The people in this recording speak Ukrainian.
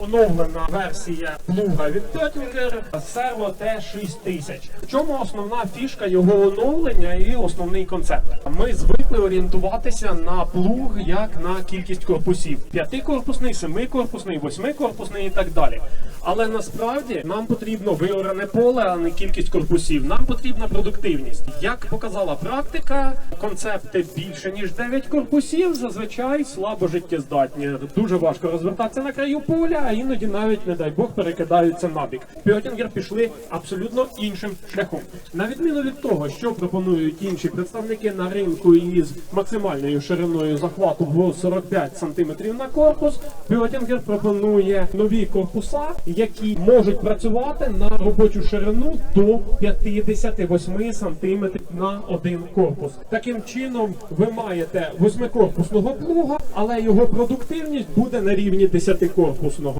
Оновлена версія плуга від Pöttinger Servo T6000. В чому основна фішка його оновлення і основний концепт? Ми звикли орієнтуватися на плуг як на кількість корпусів: п'ятикорпусний, семикорпусний, восьмикорпусний і так далі. Але насправді нам потрібно виоране поле, а не кількість корпусів. Нам потрібна продуктивність. Як показала практика, концепти більше ніж 9 корпусів зазвичай слабо життєздатні. Дуже важко розвертатися на краю поля, а іноді навіть, не дай Бог, перекидаються набік. Пьотінгер пішли абсолютно іншим шляхом. На відміну від того, що пропонують інші представники на ринку із максимальною шириною захвату в 45 см на корпус, Пьотінгер пропонує нові корпуса, які можуть працювати на робочу ширину до 58 см на один корпус. Таким чином, ви маєте восьмикорпусного плуга, але його продуктивність буде на рівні 10-корпусного.